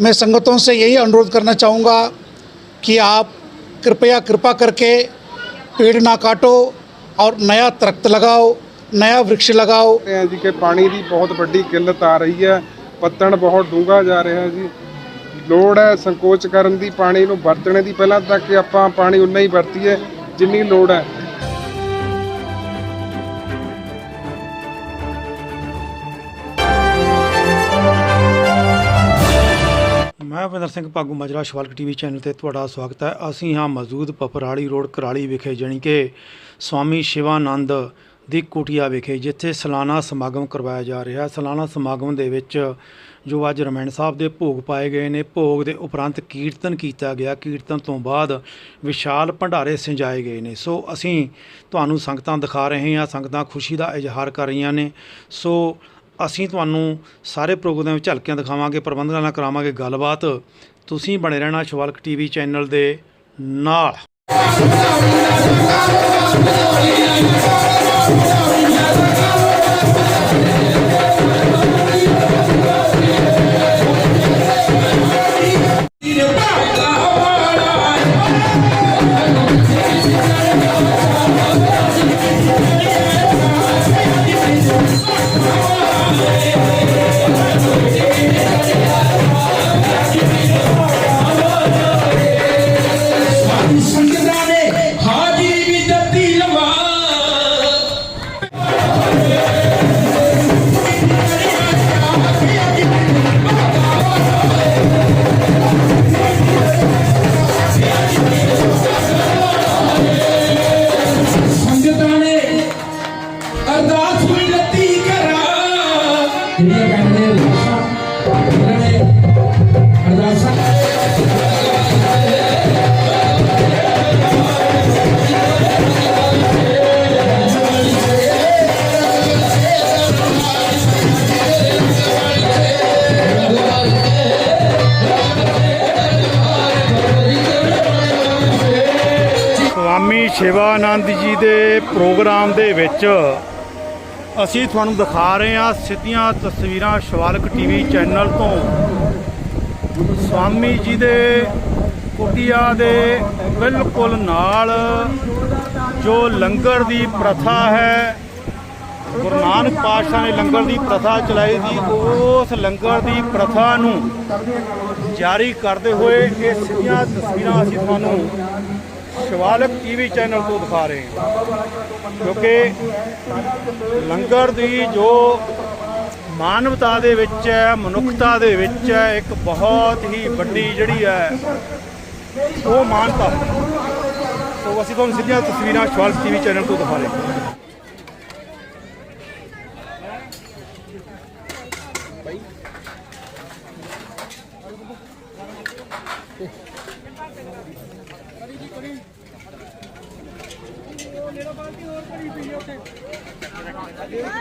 मैं संगतों से यही अनुरोध करना चाहूँगा कि आप कृपया कृपा करके पेड़ ना काटो और नया दरख्त लगाओ नया वृक्ष लगाओ ਰਹੇ ਹਾਂ ਜੀ ਕਿ ਪਾਣੀ ਦੀ ਬਹੁਤ ਵੱਡੀ ਕਿੱਲਤ ਆ ਰਹੀ ਹੈ ਪੱਤਣ ਬਹੁਤ ਡੂੰਘਾ ਜਾ ਰਿਹਾ ਜੀ ਲੋੜ ਹੈ ਸੰਕੋਚ ਕਰਨ ਦੀ ਪਾਣੀ ਨੂੰ ਵਰਤਣੇ ਦੀ ਪਹਿਲਾਂ ਤਾਂ ਕਿ ਆਪਾਂ ਪਾਣੀ ਉਨਾ ਹੀ ਵਰਤੀਏ ਜਿੰਨੀ ਲੋੜ ਹੈ ਮੈਂ ਭਿੰਦਰ ਸਿੰਘ ਭਾਗੂ ਮਜਰਾ ਸ਼ਵਾਲਕ ਟੀਵੀ ਚੈਨਲ ਤੇ ਤੁਹਾਡਾ ਸਵਾਗਤ ਹੈ। ਅਸੀਂ ਹਾਂ ਮੌਜੂਦ ਪਪਰਾਲੀ ਰੋਡ ਕਰਾਲੀ ਵਿਖੇ, ਜਾਣੀ ਕਿ ਸਵਾਮੀ ਸ਼ਿਵਾਨੰਦ ਦੀ ਕੁਟੀਆ ਵਿਖੇ, ਜਿੱਥੇ ਸਾਲਾਨਾ ਸਮਾਗਮ ਕਰਵਾਇਆ ਜਾ ਰਿਹਾ ਸਾਲਾਨਾ ਸਮਾਗਮ ਦੇ ਵਿੱਚ ਜੋ ਅੱਜ ਰਮੈਣ ਸਾਹਿਬ ਦੇ ਭੋਗ ਪਾਏ ਗਏ ਨੇ, ਭੋਗ ਦੇ ਉਪਰੰਤ ਕੀਰਤਨ ਕੀਤਾ ਗਿਆ। ਕੀਰਤਨ ਤੋਂ ਬਾਅਦ ਵਿਸ਼ਾਲ ਭੰਡਾਰੇ ਸਿੰਜਾਏ ਗਏ ਨੇ। ਸੋ ਅਸੀਂ ਤੁਹਾਨੂੰ ਸੰਗਤਾਂ ਦਿਖਾ ਰਹੇ ਹਾਂ, ਸੰਗਤਾਂ ਖੁਸ਼ੀ ਦਾ ਇਜ਼ਹਾਰ ਕਰ ਰਹੀਆਂ ਨੇ। ਸੋ ਅਸੀਂ ਤੁਹਾਨੂੰ ਸਾਰੇ ਪ੍ਰੋਗਰਾਮ ਵਿੱਚ ਝਲਕੀਆਂ ਦਿਖਾਵਾਂਗੇ, ਪ੍ਰਬੰਧਕਾਂ ਨਾਲ ਕਰਾਵਾਂਗੇ ਗੱਲਬਾਤ। ਤੁਸੀਂ ਬਣੇ ਰਹਿਣਾ ਸ਼ਿਵਾਲਕ ਟੀਵੀ ਚੈਨਲ ਦੇ ਨਾਲ। ਸੰਗਤਾਂ ਸ਼ਿਵਾਨੰਦ ਜੀ ਦੇ ਪ੍ਰੋਗਰਾਮ ਦੇ ਵਿੱਚ ਅਸੀਂ ਤੁਹਾਨੂੰ ਦਿਖਾ ਰਹੇ ਹਾਂ ਸਿੱਧੀਆਂ ਤਸਵੀਰਾਂ ਸ਼ਿਵਾਲਕ ਟੀਵੀ ਚੈਨਲ ਤੋਂ। ਸਵਾਮੀ ਜੀ ਦੇ ਕੁਟੀਆ ਦੇ ਬਿਲਕੁਲ ਨਾਲ ਜੋ ਲੰਗਰ ਦੀ ਪ੍ਰਥਾ ਹੈ, ਗੁਰੂ ਨਾਨਕ ਪਾਤਸ਼ਾਹ ਨੇ ਲੰਗਰ ਦੀ ਪ੍ਰਥਾ ਚਲਾਈ ਸੀ, ਉਸ ਲੰਗਰ ਦੀ ਪ੍ਰਥਾ ਨੂੰ ਜਾਰੀ ਕਰਦੇ ਹੋਏ ਇਹ ਸਿੱਧੀਆਂ ਤਸਵੀਰਾਂ ਅਸੀਂ ਤੁਹਾਨੂੰ ਸ਼ਿਵਾਲਕ ਟੀਵੀ ਚੈਨਲ ਤੋਂ ਦਿਖਾ ਰਹੇ ਹਾਂ। ਕਿਉਂਕਿ ਲੰਗਰ ਦੀ ਜੋ ਮਾਨਵਤਾ ਦੇ ਵਿੱਚ ਹੈ, ਮਨੁੱਖਤਾ ਦੇ ਵਿੱਚ ਹੈ, ਇੱਕ ਬਹੁਤ ਹੀ ਵੱਡੀ ਜਿਹੜੀ ਹੈ, ਉਹ ਮਾਨਤਾ। ਸੋ ਅਸੀਂ ਤੁਹਾਨੂੰ ਸਿੱਧੀਆਂ ਤਸਵੀਰਾਂ ਸ਼ਿਵਾਲਕ ਟੀਵੀ ਚੈਨਲ ਤੋਂ ਦਿਖਾ ਰਹੇ ਹਾਂ। सब्जी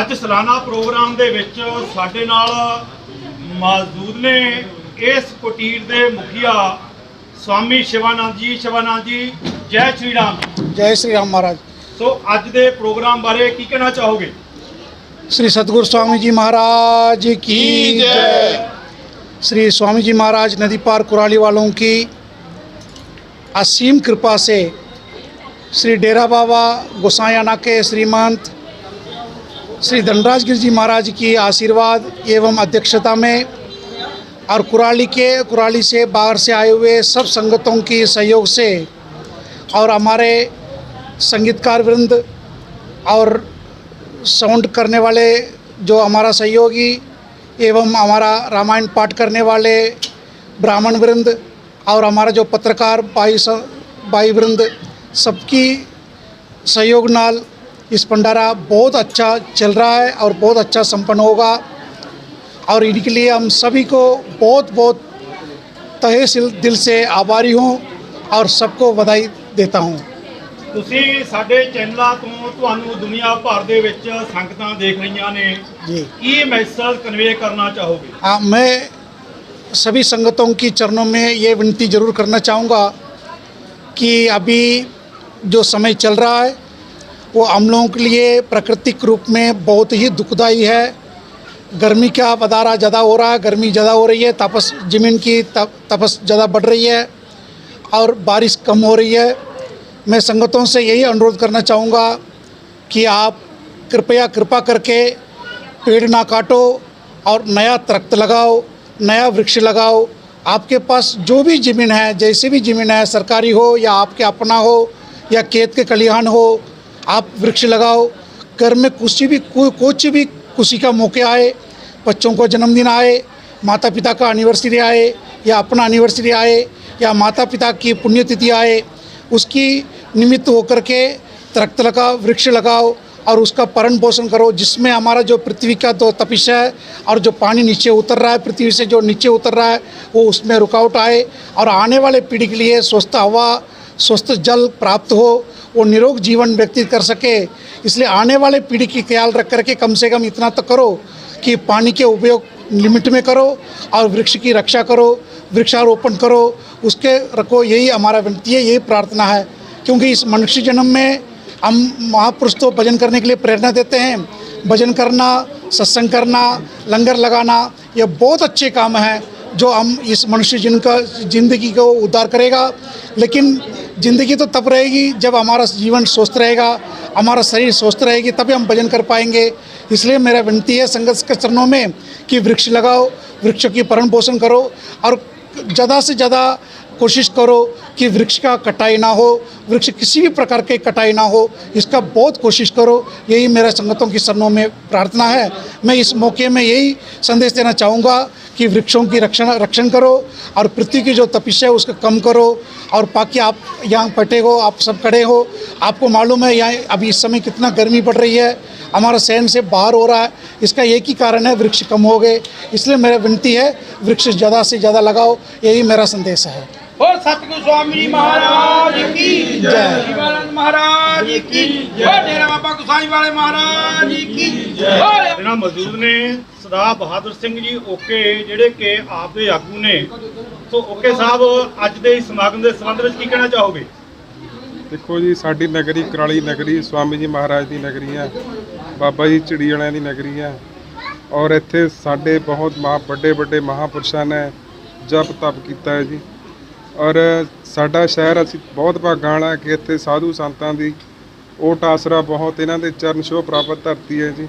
ਅੱਜ ਸਾਲਾਨਾ ਪ੍ਰੋਗਰਾਮ ਦੇ ਵਿੱਚ ਸਾਡੇ ਨਾਲ ਮੌਜੂਦ ਨੇ ਇਸ ਕੁਟੀਰ ਦੇ ਮੁਖੀਆ ਸਵਾਮੀ ਸ਼ਿਵਾਨੰਦ ਜੀ ਸ਼ਿਵਾਨੰਦ ਜੀ ਜੈ ਸ਼੍ਰੀ ਰਾਮ ਜੀ। जय श्री राम महाराज ਸੋ ਅੱਜ ਦੇ ਪ੍ਰੋਗਰਾਮ ਬਾਰੇ ਕੀ ਕਹਿਣਾ ਚਾਹੋਗੇ श्री सतगुरु स्वामी जी महाराज की जय श्री स्वामी जी महाराज नदी पार कुराली वालों की असीम कृपा से श्री डेरा बाबा गोसायाना के श्रीमंत श्री धनराज गिर जी महाराज की आशीर्वाद एवं अध्यक्षता में और कुराली के, कुराली से बाहर से आए हुए सब संगतों की सहयोग से और हमारे संगीतकार वृंद और साउंड करने वाले जो हमारा सहयोगी एवं हमारा रामायण पाठ करने वाले ब्राह्मण वृंद और हमारा जो पत्रकार भाई भाई वृंद सबकी सहयोग नाल इस भंडारा बहुत अच्छा चल रहा है और बहुत अच्छा संपन्न होगा और इनके लिए हम सभी को बहुत बहुत तहे से दिल से आभारी हूँ और सबको बधाई देता हूँ ਤੁਸੀਂ ਸਾਡੇ ਚੈਨਲਾਂ ਤੋਂ ਤੁਹਾਨੂੰ ਦੁਨੀਆ ਭਰ ਦੇ ਵਿੱਚ ਸੰਗਤਾਂ ਦੇਖ ਰਹੀਆਂ ਨੇ जी ਕੀ ਮੈਸੇਜ ਕਨਵੇ ਕਰਨਾ ਚਾਹੋਗੇ हाँ मैं सभी संगतों की चरणों में ये विनती जरूर करना चाहूँगा कि अभी जो समय चल रहा है वो हम लोगों के लिए प्राकृतिक रूप में बहुत ही दुखदाई है। गर्मी का पदारा ज़्यादा हो रहा है गर्मी ज़्यादा हो रही है तपस ज़मीन की तप, तपस ज़्यादा बढ़ रही है और बारिश कम हो रही है। मैं संगतों से यही अनुरोध करना चाहूँगा कि आप कृपया कृपा करके पेड़ ना काटो और नया दरख्त लगाओ नया वृक्ष लगाओ। आपके पास जो भी ज़मीन है जैसी भी ज़मीन है सरकारी हो या आपके अपना हो या खेत के खलिहान हो आप वृक्ष लगाओ घर में कुछ भी को, कुछ भी खुशी का मौके आए बच्चों को जन्मदिन आए माता पिता का एनिवर्सरी आए या अपना एनिवर्सरी आए या माता पिता की पुण्यतिथि आए उसकी निमित्त होकर के दरख्त लगाओ वृक्ष लगाओ और उसका पालन पोषण करो जिसमें हमारा जो पृथ्वी का जो तपिश है और जो पानी नीचे उतर रहा है पृथ्वी से जो नीचे उतर रहा है वो उसमें रुकावट आए और आने वाले पीढ़ी के लिए स्वस्थ हवा स्वस्थ जल प्राप्त हो वो निरोग जीवन व्यतीत कर सके। इसलिए आने वाले पीढ़ी की ख्याल रख करके कम से कम इतना तो करो कि पानी के उपयोग लिमिट में करो और वृक्ष की रक्षा करो, वृक्षारोपण करो। उसके रखो यही हमारा विनती है, यही प्रार्थना है। क्योंकि इस मनुष्य जन्म में हम महापुरुष तो भजन करने के लिए प्रेरणा देते हैं। भजन करना, सत्संग करना, लंगर लगाना, ये बहुत अच्छे काम हैं जो हम इस मनुष्य जिनका, ज़िंदगी को उद्धार करेगा। लेकिन ज़िंदगी तो तब रहेगी जब हमारा जीवन स्वस्थ रहेगा, हमारा शरीर स्वस्थ रहेगी, तभी हम भजन कर पाएँगे। इसलिए मेरा विनती है संगत के चरणों में कि वृक्ष लगाओ, वृक्षों की भरण पोषण करो और ज़्यादा से ज़्यादा कोशिश करो कि वृक्ष का कटाई ना हो, वृक्ष किसी भी प्रकार की कटाई ना हो, इसका बहुत कोशिश करो। यही मेरा संगतों की शरणों में प्रार्थना है। मैं इस मौके में यही संदेश देना चाहूँगा कि वृक्षों की रक्षण रक्षण करो और पृथ्वी की जो तपस्या है उसको कम करो और बाकी आप यहाँ पटे हो, आप सब खड़े हो। आपको मालूम है यहाँ अभी इस समय कितना गर्मी पड़ रही है, हमारा सहन से बाहर हो रहा है। इसका एक ही कारण है, वृक्ष कम हो गए। इसलिए मेरा विनती है, वृक्ष ज़्यादा से ज़्यादा लगाओ, यही मेरा संदेश है। ਹੋਰ ਸਤਿਗੁਰੂ ਸਵਾਮੀ ਜੀ ਮਹਾਰਾਜ ਕੀ ਜੈ। ਸ਼ਿਵਾਨੰਦ ਮਹਾਰਾਜ ਕੀ ਜੈ। ਡੇਰਾ ਬਾਬਾ ਗੁਸਾਈ ਵਾਲੇ ਮਹਾਰਾਜ ਕੀ ਜੈ। ਸਾਡੇ ਨਾਲ ਮੌਜੂਦ ਨੇ ਸਰਦਾਰ ਬਹਾਦਰ ਸਿੰਘ ਜੀ ਓਕੇ ਜਿਹੜੇ ਕਿ ਆਪ ਦੇ ਆਗੂ ਨੇ। ਸੋ ਓਕੇ ਸਾਹਿਬ ਅੱਜ ਦੇ ਇਸ ਸਮਾਗਮ ਦੇ ਸੰਬੰਧ ਵਿੱਚ ਕੀ ਕਹਿਣਾ ਚਾਹੋਗੇ? ਦੇਖੋ ਜੀ ਸਾਡੀ ਨਗਰੀ ਕਰਾਲੀ ਨਗਰੀ ਸਵਾਮੀ ਜੀ ਮਹਾਰਾਜ ਦੀ ਨਗਰੀ ਹੈ ਬਾਬਾ ਜੀ ਝਿੜੀ ਵਾਲਿਆਂ ਦੀ ਨਗਰੀ ਹੈ ਔਰ ਇੱਥੇ ਸਾਡੇ ਬਹੁਤ ਮਹਾ ਵੱਡੇ ਵੱਡੇ ਮਹਾਪੁਰਸ਼ਾਂ ਨੇ ਜਪ ਤਪ ਕੀਤਾ ਹੈ ਜੀ। ਔਰ ਸਾਡਾ ਸ਼ਹਿਰ ਅਸੀਂ ਬਹੁਤ ਭਾਗਾਂ ਵਾਲਾ ਕਿ ਇੱਥੇ ਸਾਧੂ ਸੰਤਾਂ ਦੀ ਓਟ ਆਸਰਾ ਬਹੁਤ ਇਹਨਾਂ ਦੇ ਚਰਨ ਛੋਹ ਪ੍ਰਾਪਤ ਧਰਤੀ ਹੈ ਜੀ।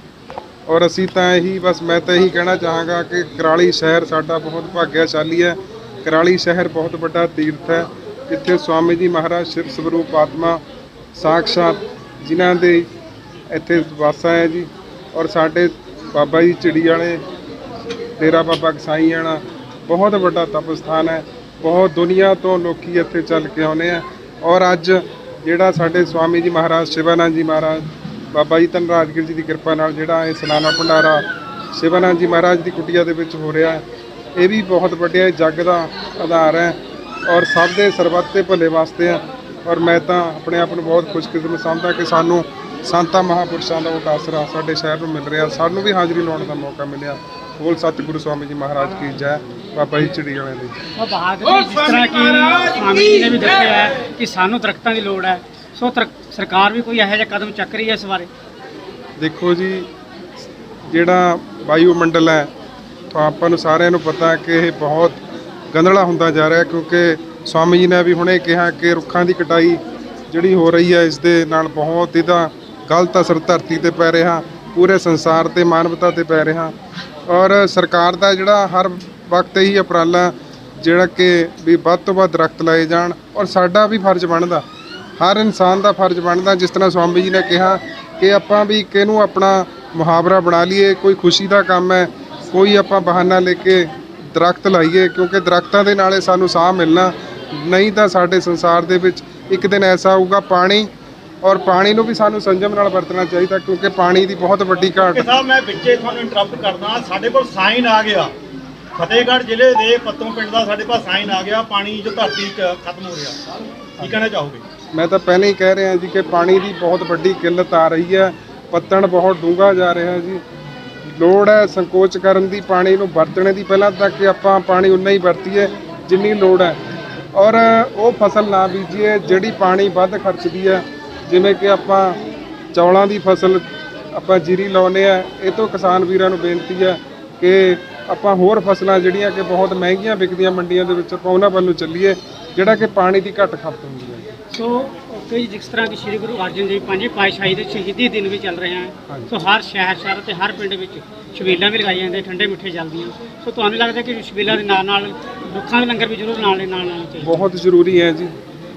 ਔਰ ਅਸੀਂ ਤਾਂ ਇਹੀ ਬਸ ਮੈਂ ਤਾਂ ਇਹੀ ਕਹਿਣਾ ਚਾਹਾਂਗਾ ਕਿ ਕਰਾਲੀ ਸ਼ਹਿਰ ਸਾਡਾ ਬਹੁਤ ਭਾਗਿਆਸ਼ਾਲੀ ਹੈ। ਕਰਾਲੀ ਸ਼ਹਿਰ ਬਹੁਤ ਵੱਡਾ ਤੀਰਥ ਹੈ, ਜਿੱਥੇ ਸਵਾਮੀ ਜੀ ਮਹਾਰਾਜ ਸ਼ਿਵ ਸਵਰੂਪ ਆਤਮਾ ਸਾਖਸ਼ਾਤ ਜਿਨ੍ਹਾਂ ਦੇ ਇੱਥੇ ਵਾਸਾ ਹੈ ਜੀ। ਔਰ ਸਾਡੇ ਬਾਬਾ ਜੀ ਚਿੜੀ ਵਾਲੇ, ਡੇਰਾ ਬਾਬਾ ਕਸਾਈ ਵਾਲਾ ਬਹੁਤ ਵੱਡਾ ਤਪ ਸਥਾਨ ਹੈ। ਬਹੁਤ ਦੁਨੀਆ ਤੋਂ ਲੋਕੀ ਇੱਥੇ ਚੱਲ ਕੇ ਆਉਂਦੇ ਆ। ਔਰ ਅੱਜ ਜਿਹੜਾ ਸਾਡੇ ਸਵਾਮੀ ਜੀ ਮਹਾਰਾਜ ਸ਼ਿਵਾਨੰਦ ਜੀ ਮਹਾਰਾਜ, ਬਾਬਾ ਜੀ ਧਨਰਾਜਗਿਰ ਜੀ ਦੀ ਕਿਰਪਾ ਨਾਲ ਜਿਹੜਾ ਇਹ ਸਲਾਨਾ ਭੰਡਾਰਾ ਸ਼ਿਵਾਨੰਦ ਜੀ ਮਹਾਰਾਜ ਦੀ ਕੁਟੀਆ ਦੇ ਵਿੱਚ ਹੋ ਰਿਹਾ ਇਹ ਵੀ ਬਹੁਤ ਵੱਡਿਆ ਜੱਗ ਦਾ ਆਧਾਰ ਹੈ। ਔਰ ਸਭ ਦੇ ਸਰਬੱਤ ਦੇ ਭਲੇ ਵਾਸਤੇ ਹੈ ਔਰ ਮੈਂ ਤਾਂ ਆਪਣੇ ਆਪ ਨੂੰ ਬਹੁਤ ਖੁਸ਼ਕਿਸਮਤ ਸਮਝਦਾ ਕਿ ਸਾਨੂੰ ਸੰਤਾਂ ਮਹਾਪੁਰਸ਼ਾਂ ਦਾ ਉਹ ਆਸਰਾ ਸਾਡੇ ਸ਼ਹਿਰ ਨੂੰ ਮਿਲ ਰਿਹਾ। ਸਾਨੂੰ ਵੀ ਹਾਜ਼ਰੀ ਲਾਉਣ ਦਾ ਮੌਕਾ ਮਿਲਿਆ। ਬੋਲ ਸਤਿਗੁਰੂ ਸਵਾਮੀ ਜੀ ਮਹਾਰਾਜ ਕੀ ਜੈ ਬਾਬਾ ਜੀ ਚਿੜੀ ਵਾਲਿਆਂ ਦੀ। ਉਹ ਬਹਾਦਰ ਜੀ ਜਿਸ ਤਰ੍ਹਾਂ ਕਿ ਸਵਾਮੀ ਜੀ ਨੇ ਵੀ ਦੱਸਿਆ ਹੈ ਕਿ ਸਾਨੂੰ ਦਰਖਤਾਂ ਦੀ ਲੋੜ ਹੈ। ਸੋ ਸਰਕਾਰ ਵੀ ਕੋਈ ਇਹੋ ਜਿਹਾ ਕਦਮ ਚੱਕ ਰਹੀ ਹੈ ਇਸ ਬਾਰੇ? ਦੇਖੋ ਜੀ ਜਿਹੜਾ ਵਾਯੂਮੰਡਲ ਹੈ ਤਾਂ ਆਪਾਂ ਨੂੰ ਸਾਰਿਆਂ ਨੂੰ ਪਤਾ ਹੈ ਕਿ ਇਹ ਬਹੁਤ ਗੰਧਲਾ ਹੁੰਦਾ ਜਾ ਰਿਹਾ ਹੈ ਕਿਉਂਕਿ ਸਵਾਮੀ ਜੀ ਨੇ ਵੀ ਹੁਣੇ ਕਿਹਾ ਕਿ ਰੁੱਖਾਂ ਦੀ ਕਟਾਈ ਜਿਹੜੀ ਹੋ ਰਹੀ ਹੈ ਇਸ ਦੇ ਨਾਲ ਬਹੁਤ ਇਹਦਾ ਗਲਤ ਅਸਰ ਧਰਤੀ ਤੇ ਪੈ ਰਿਹਾ ਪੂਰੇ ਸੰਸਾਰ ਤੇ ਮਾਨਵਤਾ ਤੇ ਪੈ ਰਿਹਾ। ਔਰ ਸਰਕਾਰ ਦਾ ਜਿਹੜਾ ਹਰ ਵਕਤ ਇਹੀ ਉਪਰਾਲਾ ਜਿਹੜਾ ਕਿ ਵੀ ਵੱਧ ਤੋਂ ਵੱਧ ਦਰਖਤ ਲਾਏ ਜਾਣ ਔਰ ਸਾਡਾ ਵੀ ਫਰਜ਼ ਬਣਦਾ, ਹਰ ਇਨਸਾਨ ਦਾ ਫਰਜ਼ ਬਣਦਾ। ਜਿਸ ਤਰ੍ਹਾਂ ਸਵਾਮੀ ਜੀ ਨੇ ਕਿਹਾ ਕਿ ਆਪਾਂ ਵੀ ਕਿਹਨੂੰ ਆਪਣਾ ਮੁਹਾਵਰਾ ਬਣਾ ਲਈਏ, ਕੋਈ ਖੁਸ਼ੀ ਦਾ ਕੰਮ ਹੈ, ਕੋਈ ਆਪਾਂ ਬਹਾਨਾ ਲੈ ਕੇ ਦਰਖਤ ਲਾਈਏ, ਕਿਉਂਕਿ ਦਰਖਤਾਂ ਦੇ ਨਾਲੇ ਸਾਨੂੰ ਸਾਹ ਮਿਲਣਾ, ਨਹੀਂ ਤਾਂ ਸਾਡੇ ਸੰਸਾਰ ਦੇ ਵਿੱਚ ਇੱਕ ਦਿਨ ਐਸਾ ਆਊਗਾ, ਪਾਣੀ ਔਰ ਪਾਣੀ ਨੂੰ ਵੀ ਸਾਨੂੰ ਸੰਜਮ ਨਾਲ ਵਰਤਣਾ ਚਾਹੀਦਾ ਕਿਉਂਕਿ ਪਾਣੀ ਦੀ ਬਹੁਤ ਵੱਡੀ ਘਾਟ ਸਾਹਿਬ ਮੈਂ ਵਿੱਚੇ ਤੁਹਾਨੂੰ ਇੰਟਰਰਪਟ ਕਰਦਾ ਸਾਡੇ ਕੋਲ ਸਾਈਨ ਆ ਗਿਆ। ਫਤਿਹਗੜ੍ਹ ਜ਼ਿਲ੍ਹੇ ਦੇ ਪੱਤੋਂ ਪਿੰਡ ਦਾ ਸਾਡੇ ਪਾਸ ਸਾਈਨ ਆ ਗਿਆ। ਪਾਣੀ ਜੋ ਧਰਤੀ 'ਚ ਖਤਮ ਹੋ ਰਿਹਾ। ਕੀ ਕਹਿਣਾ ਚਾਹੋਗੇ? ਮੈਂ ਤਾਂ ਪਹਿਲਾਂ ਹੀ ਕਹਿ ਰਿਹਾ ਜੀ ਕਿ ਪਾਣੀ ਦੀ ਬਹੁਤ ਵੱਡੀ ਕਿੱਲਤ ਆ ਰਹੀ ਹੈ। ਪੱਤਣ ਬਹੁਤ ਡੂੰਘਾ ਜਾ ਰਿਹਾ ਜੀ। ਲੋੜ ਹੈ ਸੰਕੋਚ ਕਰਨ ਦੀ ਪਾਣੀ ਨੂੰ ਵਰਤਣੇ ਦੀ। ਪਹਿਲਾਂ ਤਾਂ ਕਿ ਆਪਾਂ ਪਾਣੀ ਉਨਾ ਹੀ ਵਰਤੀਏ ਜਿੰਨੀ ਲੋੜ ਹੈ। ਔਰ ਉਹ ਫਸਲ ਨਾ ਬੀਜੀਏ ਜਿਹੜੀ ਪਾਣੀ ਵੱਧ ਖਰਚਦੀ ਹੈ ਜਿਵੇਂ ਕਿ ਆਪਾਂ ਚੌਲਾਂ ਦੀ ਫਸਲ ਆਪਾਂ ਜੀਰੀ ਲਾਉਂਦੇ ਆ ਇਹ ਤੋਂ ਕਿਸਾਨ ਵੀਰਾਂ ਨੂੰ ਬੇਨਤੀ ਹੈ ਕਿ ਆਪਾਂ ਹੋਰ ਫਸਲਾਂ ਜਿਹੜੀਆਂ ਕਿ ਬਹੁਤ ਮਹਿੰਗੀਆਂ ਵਿਕਦੀਆਂ ਮੰਡੀਆਂ ਦੇ ਵਿੱਚ ਆਪਾਂ ਉਹਨਾਂ ਵੱਲ ਨੂੰ ਚੱਲੀਏ ਜਿਹੜਾ ਕਿ ਪਾਣੀ ਦੀ ਘੱਟ ਖਪਤ ਹੁੰਦੀ ਹੈ। ਸੋ ਕਈ ਜਿਸ ਤਰ੍ਹਾਂ ਕਿ ਸ੍ਰੀ ਗੁਰੂ ਅਰਜਨ ਦੇਵ ਪੰਜਵੇਂ ਪਾਤਸ਼ਾਹੀ ਦੇ ਸ਼ਹੀਦੀ ਦਿਨ ਵੀ ਚੱਲ ਰਹੇ ਹਨ। ਸੋ ਹਰ ਸ਼ਹਿਰ ਸ਼ਹਿਰ ਤੇ ਹਰ ਪਿੰਡ ਵਿੱਚ ਛਬੀਲਾਂ ਵੀ ਲਗਾਈਆਂ ਜਾਂਦੀਆਂ ਠੰਡੇ ਮਿੱਠੇ ਜਲਦੀਆਂ। ਸੋ ਤੁਹਾਨੂੰ ਲੱਗਦਾ ਕਿ ਛਬੀਲਾਂ ਦੇ ਨਾਲ ਨਾਲ ਰੁੱਖਾਂ ਦੇ ਲੰਗਰ ਵੀ ਜ਼ਰੂਰ ਨਾਲ ਦੇ ਨਾਲ ਨਾਲ ਚਾਹੀਦੇ? ਬਹੁਤ ਜ਼ਰੂਰੀ ਹੈ ਜੀ।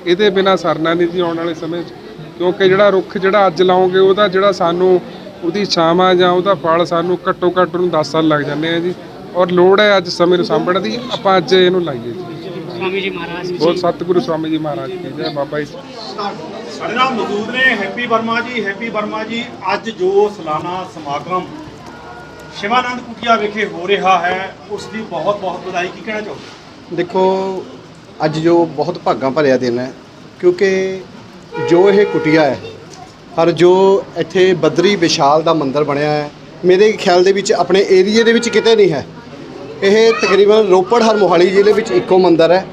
ਇਹਦੇ ਬਿਨਾ ਸਰਨਾ ਨਹੀਂ ਜੀ ਆਉਣ ਵਾਲੇ ਸਮੇਂ 'ਚ। ਕਿਉਂਕਿ ਜਿਹੜਾ ਰੁੱਖ ਜਿਹੜਾ ਅੱਜ ਲਾਓਗੇ ਉਹਦਾ ਜਿਹੜਾ ਸਾਨੂੰ ਉਹਦੀ ਛਾਵਾਂ ਜਾਂ ਉਹਦਾ ਫਲ ਸਾਨੂੰ ਘੱਟੋ ਘੱਟ ਨੂੰ 10 ਸਾਲ ਲੱਗ ਜਾਂਦੇ ਆ ਜੀ। ਔਰ ਲੋੜ ਹੈ ਅੱਜ ਸਮੇਂ ਨੂੰ ਸਾਂਭਣ ਦੀ ਆਪਾਂ ਅੱਜ ਇਹਨੂੰ ਲਾਈਏ ਜੀ। ਸਵਾਮੀ ਜੀ ਮਹਾਰਾਜ ਬਹੁਤ ਸਤਿਗੁਰੂ ਸਵਾਮੀ ਜੀ ਮਹਾਰਾਜ ਕੀ ਜੈ ਬਾਬਾ ਜੀ। ਸਾਡੇ ਨਾਲ ਮੌਜੂਦ ਨੇ ਹੈਪੀ ਵਰਮਾ ਜੀ ਹੈਪੀ ਵਰਮਾ ਜੀ ਅੱਜ ਜੋ ਸਾਲਾਨਾ ਸਮਾਗਮ ਸ਼ਿਵਾਨੰਦ ਕੁਟੀਆ ਵਿਖੇ ਹੋ ਰਿਹਾ ਹੈ ਉਸ ਦੀ ਬਹੁਤ ਬਹੁਤ ਵਧਾਈ ਕੀ ਕਹਿਣਾ ਚਾਹੋਗੇ? ਦੇਖੋ ਅੱਜ ਜੋ ਬਹੁਤ ਭਾਗਾਂ ਭਰਿਆ ਦਿਨ ਹੈ ਕਿਉਂਕਿ ਜੋ ਇਹ ਕੁਟੀਆ ਹੈ ਪਰ ਜੋ ਇੱਥੇ ਬਦਰੀ ਵਿਸ਼ਾਲ ਦਾ ਮੰਦਿਰ ਬਣਿਆ ਹੈ, ਮੇਰੇ ਖਿਆਲ ਦੇ ਵਿੱਚ ਆਪਣੇ ਏਰੀਏ ਦੇ ਵਿੱਚ ਕਿਤੇ ਨਹੀਂ ਹੈ। ਇਹ ਤਕਰੀਬਨ ਰੋਪੜ ਹਰ ਮੋਹਾਲੀ ਜ਼ਿਲ੍ਹੇ ਵਿੱਚ ਇੱਕੋ ਮੰਦਿਰ ਹੈ।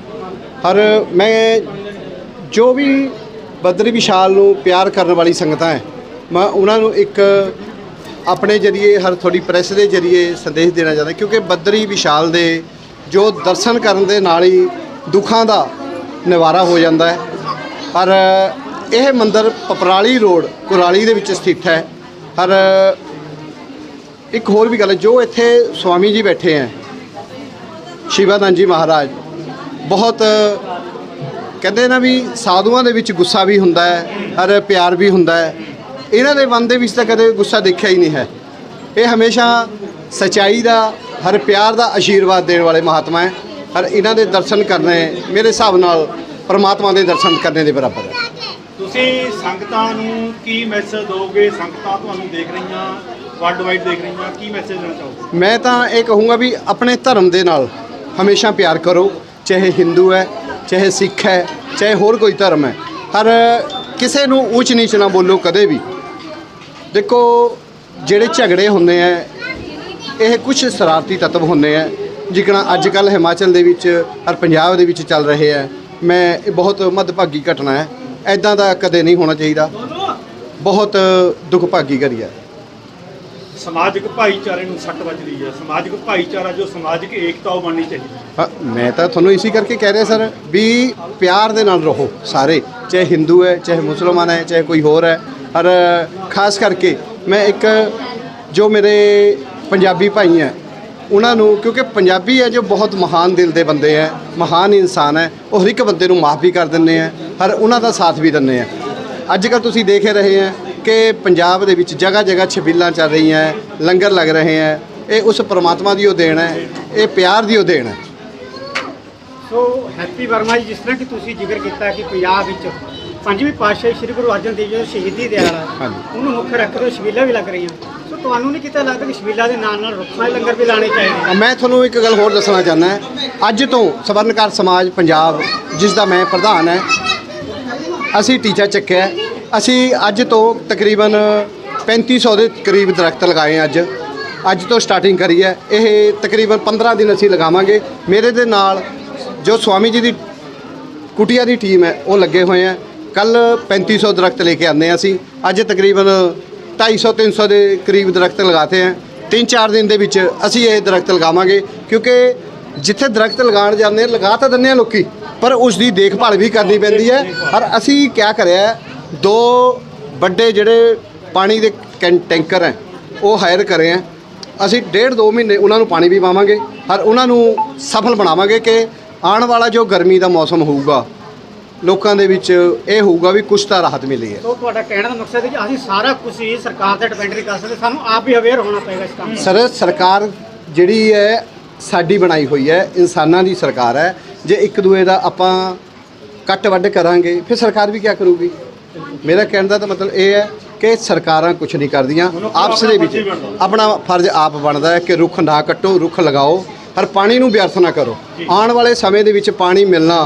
ਹਰ ਮੈਂ ਜੋ ਵੀ ਬਦਰੀ ਵਿਸ਼ਾਲ ਨੂੰ ਪਿਆਰ ਕਰਨ ਵਾਲੀ ਸੰਗਤਾਂ ਹੈ, ਮੈਂ ਉਹਨਾਂ ਨੂੰ ਇੱਕ ਆਪਣੇ ਜਰੀਏ, ਹਰ ਤੁਹਾਡੀ ਪ੍ਰੈਸ ਦੇ ਜਰੀਏ ਸੰਦੇਸ਼ ਦੇਣਾ ਚਾਹੁੰਦਾ, ਕਿਉਂਕਿ ਬਦਰੀ ਵਿਸ਼ਾਲ ਦੇ ਜੋ ਦਰਸ਼ਨ ਕਰਨ ਦੇ ਨਾਲ ਹੀ ਦੁੱਖਾਂ ਦਾ ਨਿਵਾਰਾ ਹੋ ਜਾਂਦਾ ਹੈ। ਪਰ ਇਹ ਮੰਦਿਰ ਪਪਰਾਲੀ ਰੋਡ, ਕੁਰਾਲੀ ਦੇ ਵਿੱਚ ਸਥਿਤ ਹੈ। ਪਰ, ਇੱਕ ਹੋਰ ਵੀ ਗੱਲ ਹੈ, ਜੋ ਇੱਥੇ ਸਵਾਮੀ ਜੀ ਬੈਠੇ ਹੈ, ਸ਼ਿਵਾਨੰਦ ਜੀ ਮਹਾਰਾਜ, ਬਹੁਤ, ਕਹਿੰਦੇ ਨਾ ਵੀ ਸਾਧੂਆਂ ਦੇ ਵਿੱਚ ਗੁੱਸਾ ਵੀ ਹੁੰਦਾ ਹੈ, ਔਰ ਪਿਆਰ ਵੀ ਹੁੰਦਾ ਹੈ। ਇਹਨਾਂ ਦੇ ਮਨ ਦੇ ਵਿੱਚ ਤਾਂ ਕਦੇ ਗੁੱਸਾ ਦੇਖਿਆ ਹੀ ਨਹੀਂ ਹੈ। ਇਹ ਹਮੇਸ਼ਾ ਸਚਾਈ ਦਾ, ਹਰ ਪਿਆਰ ਦਾ ਆਸ਼ੀਰਵਾਦ ਦੇਣ ਵਾਲੇ ਮਹਾਤਮਾ ਹੈ, ਔਰ ਇਹਨਾਂ ਦੇ ਦਰਸ਼ਨ ਕਰਨੇ ਮੇਰੇ ਹਿਸਾਬ ਨਾਲ ਪਰਮਾਤਮਾ ਦੇ ਦਰਸ਼ਨ ਕਰਨੇ ਦੇ ਬਰਾਬਰ ਹੈ। ਤੁਸੀਂ ਸੰਗਤਾਂ ਨੂੰ ਕੀ ਮੈਸੇਜ ਦਿਓਗੇ? ਸੰਗਤਾਂ ਤੁਹਾਨੂੰ ਦੇਖ ਰਹੀਆਂ ਵਰਲਡ ਵਾਈਡ ਦੇਖ ਰਹੀਆਂ, ਕੀ ਮੈਸੇਜ ਦੇਣਾ ਚਾਹੋਗੇ? ਮੈਂ ਤਾਂ ਇਹ ਕਹੂੰਗਾ ਵੀ ਆਪਣੇ ਧਰਮ ਦੇ ਨਾਲ ਹਮੇਸ਼ਾ ਪਿਆਰ ਕਰੋ, ਚਾਹੇ ਹਿੰਦੂ ਹੈ, ਚਾਹੇ ਸਿੱਖ ਹੈ, ਚਾਹੇ ਹੋਰ ਕੋਈ ਧਰਮ ਹੈ। ਹਰ ਕਿਸੇ ਨੂੰ ਉੱਚ ਨੀਚ ਨਾ ਬੋਲੋ ਕਦੇ ਵੀ। ਦੇਖੋ, ਜਿਹੜੇ ਝਗੜੇ ਹੁੰਦੇ ਆ ਇਹ ਕੁਝ ਸ਼ਰਾਰਤੀ ਤੱਤਵ ਹੁੰਦੇ ਆ ਜਿਕਣਾ ਅੱਜ ਕੱਲ ਹਿਮਾਚਲ ਦੇ ਵਿੱਚ ਔਰ ਪੰਜਾਬ ਦੇ ਵਿੱਚ ਚੱਲ ਰਹੇ ਆ ਮੈਂ ਇਹ ਬਹੁਤ ਮੱਦਭਾਗੀ ਘਟਨਾ ਹੈ ਐਦਾਂ ਦਾ ਕਦੇ ਨਹੀਂ ਹੋਣਾ ਚਾਹੀਦਾ। ਬਹੁਤ ਦੁਖਭਾਗੀ ਘੜੀ ਹੈ। ਸਮਾਜਿਕ ਭਾਈਚਾਰੇ ਨੂੰ ਸੱਟ ਵੱਜਦੀ ਹੈ। ਸਮਾਜਿਕ ਭਾਈਚਾਰਾ ਜੋ ਸਮਾਜਿਕ ਏਕਤਾ ਉਹ ਬਣਨੀ ਚਾਹੀਦੀ ਹੈ। ਹਾਂ, ਮੈਂ ਤਾਂ ਤੁਹਾਨੂੰ ਇਸੇ ਕਰਕੇ ਕਹਿ ਰਿਹਾ ਸਰ ਵੀ ਪਿਆਰ ਦੇ ਨਾਲ ਰਹੋ ਸਾਰੇ ਚਾਹੇ ਹਿੰਦੂ ਹੈ ਚਾਹੇ ਮੁਸਲਮਾਨ ਹੈ ਚਾਹੇ ਕੋਈ ਹੋਰ ਹੈ। ਔਰ ਖਾਸ ਕਰਕੇ ਮੈਂ ਇੱਕ ਜੋ ਮੇਰੇ ਪੰਜਾਬੀ ਭਾਈ ਹੈ ਉਹਨਾਂ ਨੂੰ ਕਿਉਂਕਿ ਪੰਜਾਬੀ ਹੈ ਜੋ ਬਹੁਤ ਮਹਾਨ ਦਿਲ ਦੇ ਬੰਦੇ ਹੈ ਮਹਾਨ ਇਨਸਾਨ ਹੈ ਉਹ ਹਰ ਇੱਕ ਬੰਦੇ ਨੂੰ ਮਾਫ ਵੀ ਕਰ ਦਿੰਦੇ ਆ ਔਰ ਉਹਨਾਂ ਦਾ ਸਾਥ ਵੀ ਦਿੰਦੇ ਆ ਅੱਜ ਕੱਲ੍ਹ ਤੁਸੀਂ ਦੇਖ ਰਹੇ ਹੈ ਕਿ ਪੰਜਾਬ ਦੇ ਵਿੱਚ ਜਗ੍ਹਾ ਜਗ੍ਹਾ ਛਬੀਲਾਂ ਚੱਲ ਰਹੀਆਂ ਹੈ ਲੰਗਰ ਲੱਗ ਰਹੇ ਹੈ ਇਹ ਉਸ ਪ੍ਰਮਾਤਮਾ ਦੀ ਉਹ ਦੇਣ ਹੈ ਇਹ ਪਿਆਰ ਦੀ ਉਹ ਦੇਣ ਹੈ। ਸੋ ਹੈਪੀ ਵਰਮਾ ਜੀ ਜਿਸ ਤਰ੍ਹਾਂ ਕਿ ਤੁਸੀਂ ਜ਼ਿਕਰ ਕੀਤਾ ਕਿ ਪੰਜਾਬ ਵਿੱਚ ਪੰਜਵੀਂ ਪਾਤਸ਼ਾਹੀ ਸ੍ਰੀ ਗੁਰੂ ਅਰਜਨ ਦੇਵ ਜੀ ਦਾ ਸ਼ਹੀਦੀ ਦਿਹਾੜਾ। ਉਹਨੂੰ ਮੁੱਖ ਰੱਖ ਕੇ ਸ਼ਬੀਲਾਂ ਵੀ ਲੱਗ ਰਹੀਆਂ। ਸੋ ਤੁਹਾਨੂੰ ਨਹੀਂ ਕਿਤੇ ਲੱਗਦਾ ਕਿ ਸ਼ਬੀਲਾਂ ਦੇ ਨਾਲ ਨਾਲ ਰੁੱਖਾਂ ਦੇ ਲੰਗਰ ਵੀ ਲਾਣੇ ਚਾਹੀਦੇ ਮੈਂ ਤੁਹਾਨੂੰ ਇੱਕ ਗੱਲ ਹੋਰ ਦੱਸਣਾ ਚਾਹੁੰਦਾ ਹਾਂ। ਅੱਜ ਤੋਂ ਸਵਰਨਕਾਰ ਸਮਾਜ ਪੰਜਾਬ, ਜਿਸ ਦਾ ਮੈਂ ਪ੍ਰਧਾਨ ਹੈ, ਅਸੀਂ ਟੀਚਾ ਚੱਕਿਆ ਅਸੀਂ ਅੱਜ ਤੋਂ ਤਕਰੀਬਨ 3500 ਦੇ ਕਰੀਬ ਦਰਖਤ ਲਗਾਏ ਅੱਜ। ਅੱਜ ਤੋਂ ਸਟਾਰਟਿੰਗ ਕਰੀ ਹੈ। ਇਹ ਤਕਰੀਬਨ 15 ਦਿਨ ਅਸੀਂ ਲਗਾਵਾਂਗੇ। ਮੇਰੇ ਦੇ ਨਾਲ ਜੋ ਸਵਾਮੀ ਜੀ ਦੀ ਕੁਟੀਆ ਦੀ ਟੀਮ ਹੈ, ਉਹ ਲੱਗੇ ਹੋਏ ਆ ਕੱਲ 3500 ਦਰਖਤ ਲੈ ਕੇ ਆਂਦੇ ਹਾਂ ਅਸੀਂ। ਅੱਜ ਤਕਰੀਬਨ 250 300 ਦੇ ਕਰੀਬ ਦਰਖਤ ਲਗਾਤੇ ਹੈ। ਤਿੰਨ ਚਾਰ ਦਿਨ ਦੇ ਵਿੱਚ ਅਸੀਂ ਇਹ ਦਰਖਤ ਲਗਾਵਾਂਗੇ, ਕਿਉਂਕਿ ਜਿੱਥੇ ਦਰਖਤ ਲਗਾਉਣ ਜਾਂਦੇ ਲਗਾ ਤਾਂ ਦਿੰਦੇ ਆ ਲੋਕੀ, ਪਰ ਉਸ ਦੀ ਦੇਖਭਾਲ ਵੀ ਕਰਨੀ ਪੈਂਦੀ ਹੈ। ਔਰ ਅਸੀਂ ਕਿਆ ਕਰਿਆ ਦੋ ਵੱਡੇ ਜਿਹੜੇ ਪਾਣੀ ਦੇ ਕੈਂ- ਟੈਂਕਰ ਹੈ, ਉਹ ਹਾਇਰ ਕਰੇ ਆ ਅਸੀਂ ਡੇਢ ਦੋ ਮਹੀਨੇ ਉਹਨਾਂ ਨੂੰ ਪਾਣੀ ਵੀ ਪਾਵਾਂਗੇ, ਔਰ ਉਹਨਾਂ ਨੂੰ ਸਫਲ ਬਣਾਵਾਂਗੇ ਕਿ ਆਉਣ ਵਾਲਾ ਜੋ ਗਰਮੀ ਦਾ ਮੌਸਮ ਹੋਊਗਾ ਲੋਕਾਂ ਦੇ ਵਿੱਚ ਇਹ ਹੋਊਗਾ ਵੀ ਕੁਛ ਤਾਂ ਰਾਹਤ ਮਿਲੀ ਹੈ। ਸੋ ਤੁਹਾਡਾ ਕਹਿਣ ਦਾ ਮਕਸਦ ਹੈ ਕਿ ਅਸੀਂ ਸਾਰਾ ਕੁਝ ਹੀ ਸਰਕਾਰ ਤੇ ਡਿਪੈਂਡ ਨਹੀਂ ਕਰ ਸਕਦੇ ਸਾਨੂੰ ਆਪ ਵੀ ਅਵੇਅਰ ਹੋਣਾ ਪਏਗਾ ਇਸ ਕੰਮ ਸਰ ਸਰਕਾਰ ਜਿਹੜੀ ਹੈ ਸਾਡੀ ਬਣਾਈ ਹੋਈ ਹੈ ਇਨਸਾਨਾਂ ਦੀ ਸਰਕਾਰ ਹੈ। ਜੇ ਇੱਕ ਦੂਏ ਦਾ ਆਪਾਂ ਕੱਟ ਵੱਢ ਕਰਾਂਗੇ ਫਿਰ ਸਰਕਾਰ ਵੀ ਕੀ ਕਰੂਗੀ? ਮੇਰਾ ਕਹਿਣ ਦਾ ਤਾਂ ਮਤਲਬ ਇਹ ਹੈ ਕਿ ਸਰਕਾਰਾਂ ਕੁਝ ਨਹੀਂ ਕਰਦੀਆਂ। ਆਪਸ ਦੇ ਵਿੱਚ ਆਪਣਾ ਫਰਜ਼ ਆਪ ਬਣਦਾ ਹੈ ਕਿ ਰੁੱਖ ਨਾ ਕੱਟੋ ਰੁੱਖ ਲਗਾਓ। ਪਰ ਪਾਣੀ ਨੂੰ ਵਿਅਰਥ ਨਾ ਕਰੋ। ਆਉਣ ਵਾਲੇ ਸਮੇਂ ਦੇ ਵਿੱਚ ਪਾਣੀ ਮਿਲਣਾ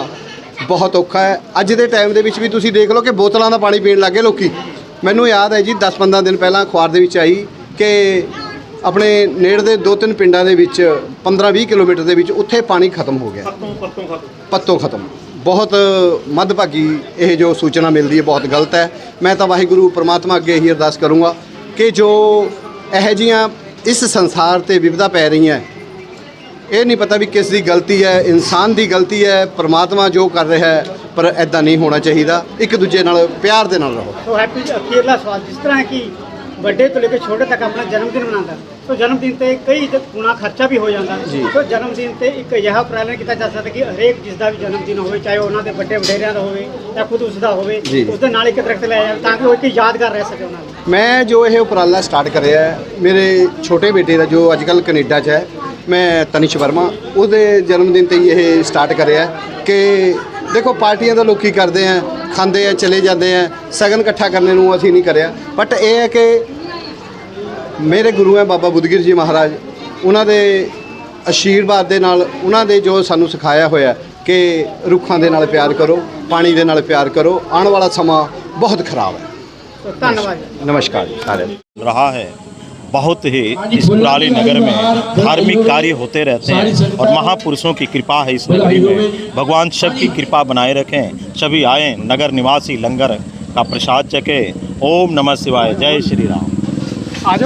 ਬਹੁਤ ਔਖਾ ਹੈ। ਅੱਜ ਦੇ ਟਾਈਮ ਦੇ ਵਿੱਚ ਵੀ ਤੁਸੀਂ ਦੇਖ ਲਓ ਕਿ ਬੋਤਲਾਂ ਦਾ ਪਾਣੀ ਪੀਣ ਲੱਗੇ ਲੋਕੀ। ਮੈਨੂੰ ਯਾਦ ਹੈ ਜੀ 10-15 ਦਿਨ ਪਹਿਲਾਂ ਅਖਬਾਰ ਦੇ ਵਿੱਚ ਆਈ ਕਿ ਆਪਣੇ ਨੇੜ ਦੇ ਦੋ ਤਿੰਨ ਪਿੰਡਾਂ ਦੇ ਵਿੱਚ 15-20 ਕਿਲੋਮੀਟਰ ਦੇ ਵਿੱਚ ਉੱਥੇ ਪਾਣੀ ਖਤਮ ਹੋ ਗਿਆ। ਪੱਤੋਂ ਖਤਮ। ਬਹੁਤ ਮੱਦਭਾਗੀ ਇਹ ਜੋ ਸੂਚਨਾ ਮਿਲਦੀ ਹੈ ਬਹੁਤ ਗਲਤ ਹੈ। ਮੈਂ ਤਾਂ ਵਾਹਿਗੁਰੂ ਪ੍ਰਮਾਤਮਾ ਅੱਗੇ ਇਹੀ ਅਰਦਾਸ ਕਰੂੰਗਾ ਕਿ ਜੋ ਇਹੋ ਜੀਆਂ ਇਸ ਸੰਸਾਰ ਤੇ ਵਿਪਦਾ ਪੈ ਰਹੀਆਂ ਇਹ ਨਹੀਂ ਪਤਾ ਵੀ ਕਿਸ ਦੀ ਗਲਤੀ ਹੈ ਇਨਸਾਨ ਦੀ ਗਲਤੀ ਹੈ ਪ੍ਰਮਾਤਮਾ ਜੋ ਕਰ ਰਿਹਾ ਹੈ ਪਰ ਐਦਾਂ ਨਹੀਂ ਹੋਣਾ ਚਾਹੀਦਾ। ਇੱਕ ਦੂਜੇ ਨਾਲ ਪਿਆਰ ਦੇ ਨਾਲ ਰਹੋ। ਸੋ ਹੈਪੀ ਅਖੀਰਲਾ ਸਵਾਲ ਜਿਸ ਤਰ੍ਹਾਂ ਕਿ ਵੱਡੇ ਤੋਂ ਲੈ ਕੇ ਛੋਟੇ ਤੱਕ ਆਪਣਾ ਜਨਮ ਦਿਨ ਮਨਾਉਂਦਾ ਸੋ ਜਨਮ ਦਿਨ ਤੇ ਕਈ ਗੁਣਾ ਖਰਚਾ ਵੀ ਹੋ ਜਾਂਦਾ ਸੋ ਜਨਮ ਦਿਨ ਤੇ ਇੱਕ ਅਜਿਹਾ ਉਪਰਾਲਾ ਕੀਤਾ ਜਾ ਸਕਦਾ ਕਿ ਹਰੇਕ ਜਿਸ ਦਾ ਵੀ ਜਨਮ ਦਿਨ ਹੋਵੇ ਚਾਹੇ ਉਹਨਾਂ ਦੇ ਵੱਡੇ ਵਡੇਰਿਆਂ ਦਾ ਹੋਵੇ ਜਾਂ ਖੁਦ ਉਸ ਦਾ ਹੋਵੇ। ਉਸ ਦੇ ਨਾਲ ਇੱਕ ਦਰਖਤ ਲਾਇਆ ਜਾਵੇ ਤਾਂ ਕਿ ਉਹ ਇੱਕ ਯਾਦਗਾਰ ਰਹਿ ਸਕੇ ਉਹਨਾਂ ਨੂੰ ਮੈਂ ਜੋ ਇਹ ਉਪਰਾਲਾ ਸਟਾਰਟ ਕਰਿਆ ਮੇਰੇ ਛੋਟੇ ਬੇਟੇ ਦਾ ਜੋ ਅੱਜ ਕੱਲ੍ਹ ਕੈਨੇਡਾ 'ਚ ਹੈ ਮੈਂ ਤਨਿਸ਼ ਵਰਮਾ ਉਹਦੇ ਜਨਮ ਦਿਨ ਤੇ ਹੀ ਇਹ ਸਟਾਰਟ ਕਰਿਆ ਕਿ ਦੇਖੋ ਪਾਰਟੀਆਂ ਦਾ ਲੋਕੀ ਕਰਦੇ ਆ ਖਾਂਦੇ ਆ ਚਲੇ ਜਾਂਦੇ ਆ ਸਗਨ ਇਕੱਠਾ ਕਰਨੇ ਨੂੰ ਅਸੀਂ ਨਹੀਂ ਕਰਿਆ। ਬਟ ਇਹ ਹੈ ਕਿ ਮੇਰੇ ਗੁਰੂ ਹੈ ਬਾਬਾ ਬੁੱਧਗਿਰ ਜੀ ਮਹਾਰਾਜ ਉਹਨਾਂ ਦੇ ਅਸ਼ੀਰਵਾਦ ਦੇ ਨਾਲ ਉਹਨਾਂ ਦੇ ਜੋ ਸਾਨੂੰ ਸਿਖਾਇਆ ਹੋਇਆ ਕਿ ਰੁੱਖਾਂ ਦੇ ਨਾਲ ਪਿਆਰ ਕਰੋ ਪਾਣੀ ਦੇ ਨਾਲ ਪਿਆਰ ਕਰੋ ਆਉਣ ਵਾਲਾ ਸਮਾਂ ਬਹੁਤ ਖਰਾਬ ਹੈ। ਧੰਨਵਾਦ। ਨਮਸਕਾਰ ਜੀ ਰਹਾ ਹੈ। बहुत ही इस पुराली नगर में धार्मिक कार्य होते रहते हैं और महापुरुषों की कृपा है इस नगरी में। भगवान शिव की कृपा बनाए रखें। सभी आए नगर निवासी लंगर का प्रसाद चके ओम नमः शिवाय। जय श्री राम। आ